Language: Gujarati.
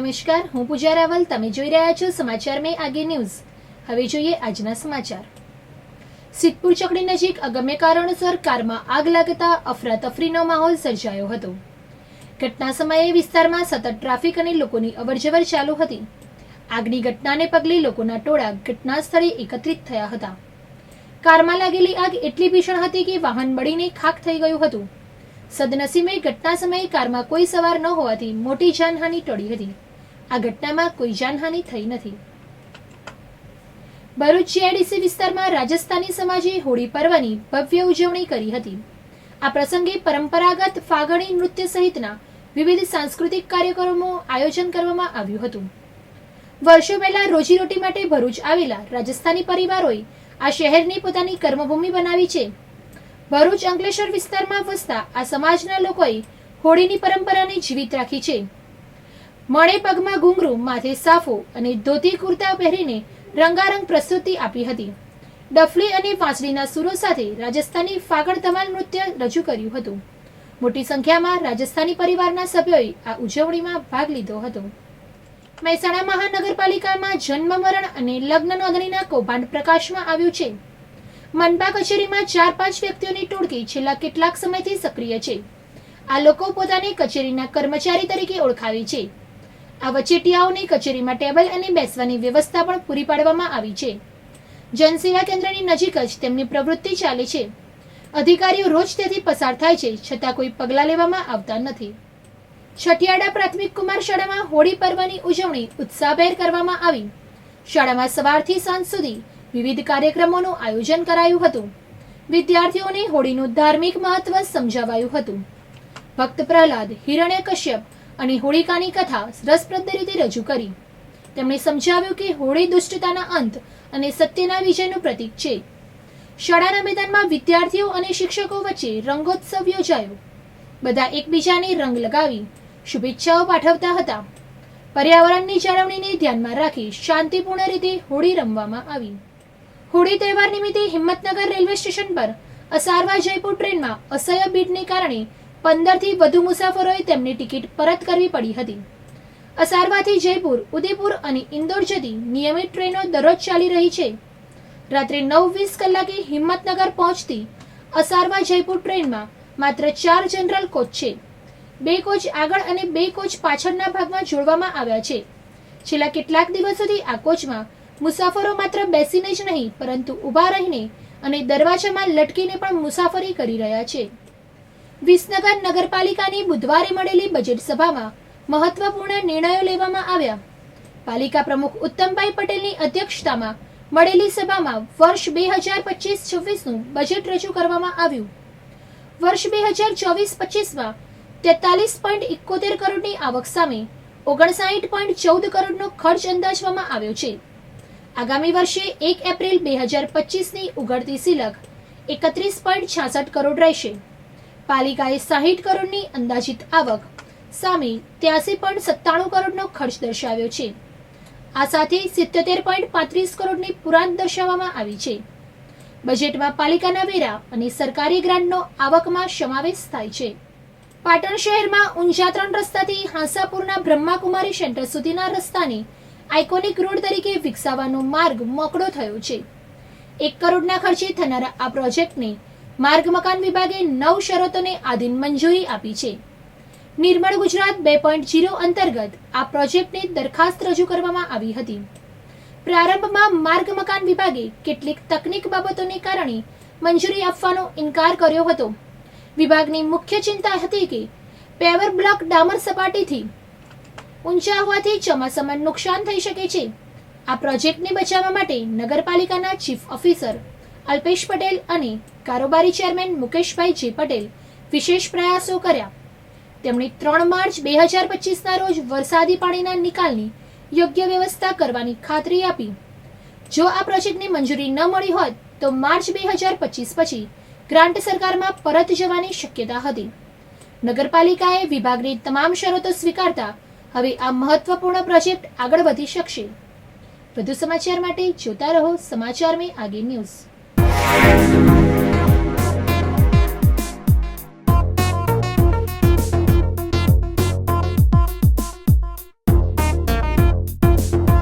નમસ્કાર, હું પૂજા રાવલ, તમે જોઈ રહ્યા છો સમાચાર મેં આગે ન્યૂઝ. હવે જોઈએ આજના સમાચાર. સિદ્ધપુર ચોકડી નજીક અગમ્ય કારણોસર કારમાં આગ લાગતા અફરાતફરીનો માહોલ સર્જાયો હતો. ઘટના સમયે વિસ્તારમાં સતત ટ્રાફિક અને લોકોની અવરજવર ચાલુ હતી. આગની ઘટનાને પગલે લોકોના ટોળા ઘટના સ્થળે એકત્રિત થયા હતા. કારમાં લાગેલી આગ એટલી ભીષણ હતી કે વાહન બળીને ખાખ થઈ ગયું હતું. સદનસીબે ઘટના સમયે કારમાં કોઈ સવાર ન હોવાથી મોટી જાનહાનિ ટળી હતી. આ ઘટનામાં કોઈ જાનહાનિ થઈ નથી. ભરૂચ જીઆઈડીસી વિસ્તારમાં રાજસ્થાની સમાજે હોળી પર્વની ભવ્ય ઉજવણી કરી હતી. આ પ્રસંગે પરંપરાગત ફાગણી નૃત્ય સહિતના વિવિધ સાંસ્કૃતિક કાર્યક્રમો આયોજન કરવામાં આવ્યું હતું. વર્ષો પહેલા રોજીરોટી માટે ભરૂચ આવેલા રાજસ્થાની પરિવારોએ આ શહેરની પોતાની કર્મભૂમિ બનાવી છે. ભરૂચ અંકલેશ્વર વિસ્તારમાં વસતા આ સમાજના લોકોએ હોળીની પરંપરાને જીવિત રાખી છે. મળે પગમાં ઘૂંઘરું, માથે સાફો અને ધોતી કુર્તા પહેરીને રંગારંગ પ્રસ્તુતિ આપી હતી. ડફલી અને વાંસળીના સુરો સાથે રાજસ્થાની ફાગણ ધમાલ નૃત્ય રજૂ કર્યું હતું. મોટી સંખ્યામાં રાજસ્થાની પરિવારના સભ્યોએ આ ઉજવણીમાં ભાગ લીધો હતો. મહેસાણા મહાનગરપાલિકામાં જન્મ, મરણ અને લગ્ન નોંધણીના કૌભાંડ પ્રકાશમાં આવ્યું છે. મનપા કચેરીમાં ચાર, પાંચ વ્યક્તિઓની ટોળકી છેલ્લા કેટલાક સમયથી સક્રિય છે. આ લોકો પોતાને કચેરીના કર્મચારી તરીકે ઓળખાવે છે. આ વચેટિયાઓની કચેરીમાં ટેબલ અને બેસવાની વ્યવસ્થા પણ પૂરી પાડવામાં આવી છે. જનસેવા કેન્દ્રની નજીક જ તેમની પ્રવૃત્તિ ચાલે છે. અધિકારીઓ રોજ તેથી પસાર થાય છે, છતાં કોઈ પગલાં લેવામાં આવતા નથી. છઠિયાડા પ્રાથમિક કુમાર શાળામાં હોળી પર્વની ઉજવણી ઉત્સાહભેર કરવામાં આવી. શાળામાં સવારથી સાંજ સુધી વિવિધ કાર્યક્રમોનું આયોજન કરાયું હતું. વિદ્યાર્થીઓને હોળીનું ધાર્મિક મહત્વ સમજાવાયું હતું. ભક્ત પ્રહલાદ, હિરણ્ય કશ્યપ અને હોળિકાની કથા રસપ્રદ રીતે રજૂ કરી. તેમણે સમજાવ્યું કે હોળી દુષ્ટતાના અંત અને સત્યના વિજયનું પ્રતીક છે. શાળાના મેદાનમાં વિદ્યાર્થીઓ અને શિક્ષકો વચ્ચે રંગોત્સવ યોજાયો. બધા એકબીજાને રંગ લગાવી શુભેચ્છાઓ પાઠવતા હતા. પર્યાવરણની જાળવણીને ધ્યાનમાં રાખી શાંતિપૂર્ણ રીતે હોળી રમવામાં આવી. હોળી તહેવાર નિમિત્તે હિંમતનગર રેલવે સ્ટેશન પર અસારવા જયપુર ટ્રેનમાં અસહ્ય ભીડને કારણે પંદરથી વધુ મુસાફરોએ તેમની ટિકિટ પરત કરવી પડી હતી. અસારવાથી જયપુર, ઉદયપુર અને ઇન્દોર જતી નિયમિત ટ્રેનો દરરોજ ચાલી રહી છે. રાત્રે નવ વીસ કલાકે હિંમતનગર પહોંચતી અસારવા જયપુર ટ્રેનમાં માત્ર ચાર જનરલ કોચ છે. બે કોચ આગળ અને બે કોચ પાછળના ભાગમાં જોડવામાં આવ્યા છે. છેલ્લા કેટલાક દિવસોથી આ કોચમાં મુસાફરો માત્ર બેસીને જ નહીં, પરંતુ ઊભા રહીને અને દરવાજામાં લટકીને પણ મુસાફરી કરી રહ્યા છે. વિસનગર નગરપાલિકાની બુધવારે મળેલી બજેટ સભામાં મહત્વપૂર્ણ નિર્ણયો લેવામાં આવ્યા. પાલિકા પ્રમુખ ઉત્તમભાઈ પટેલની અધ્યક્ષતામાં મળેલી સભામાં વર્ષ બે હજાર પચીસ છવ્વીસનું બજેટ રજૂ કરવામાં આવ્યું. વર્ષ બે હજાર ચોવીસ પચીસમાં તેતાલીસ પોઈન્ટ ઇકોતેર કરોડની આવક સામે ઓગણસાઠ પોઈન્ટ ચૌદ કરોડનો ખર્ચ અંદાજવામાં આવ્યો છે. આગામી વર્ષે એક એપ્રિલ બે હજાર પચીસની ઉઘડતી સિલક એકત્રીસ પોઈન્ટ છાસઠ કરોડ રહેશે. પાલિકાએ સાહીઠ કરોડની અંદાજિત આવક. સામે ત્યાસી પોઈન્ટ સત્તાણું કરોડનો ખર્ચ દર્શાવ્યો છે. આ સાથે સિત્તોતેર પોઈન્ટ પાંત્રીસ કરોડની પુરાંત દર્શાવવામાં આવી છે. બજેટમાં પાલિકાના વેરા અને સરકારી ગ્રાન્ટનો આવકમાં સમાવેશ થાય છે. પાટણ શહેરમાં ઊંઝા ત્રણ રસ્તાથી હાંસાપુરના બ્રહ્માકુમારી સેન્ટર સુધીના રસ્તાને આઇકોનિક રોડ તરીકે વિકસાવવાનો માર્ગ મોકળો થયો છે. એક કરોડના ખર્ચે થનારા આ પ્રોજેક્ટને માર્ગ મકાન વિભાગે નવ શરતોને આધીન મંજૂરી આપી છે. નિર્મળ ગુજરાત બે પોઈન્ટ જીરો અંતર્ગત આ પ્રોજેક્ટની દરખાસ્ત રજૂ કરવામાં આવી હતી. પ્રારંભમાં માર્ગ મકાન વિભાગે કેટલીક તકનીક બાબતોને કારણે મંજૂરી આપવાનો ઇનકાર કર્યો હતો. વિભાગની મુખ્ય ચિંતા હતી કે પેવર બ્લોક ડામર સપાટીથી ઊંચા હોવાથી ચોમાસામાં નુકસાન થઈ શકે છે. આ પ્રોજેક્ટને બચાવવા માટે નગરપાલિકાના ચીફ ઓફિસર અલ્પેશ પટેલ અને કારોબારી ચેરમેન મુકેશભાઈ જે પટેલ વિશેષ પ્રયાસો કર્યા. તેમણે ત્રણ માર્ચ બે હજાર પચીસના રોજ વરસાદી પાણીના નિકાલની યોગ્ય વ્યવસ્થા કરવાની ખાતરી આપી. જો આ પ્રોજેક્ટની મંજૂરી ન મળી હોત તો માર્ચ બે હજાર પચીસ પછી ગ્રાન્ટ સરકારમાં પરત જવાની શક્યતા હતી. નગરપાલિકાએ વિભાગની તમામ શરતો સ્વીકારતા હવે આ મહત્વપૂર્ણ પ્રોજેક્ટ આગળ વધી શકશે. વધુ સમાચાર માટે જોતા રહો સમાચાર મેં આગે ન્યૂઝ. Thank you.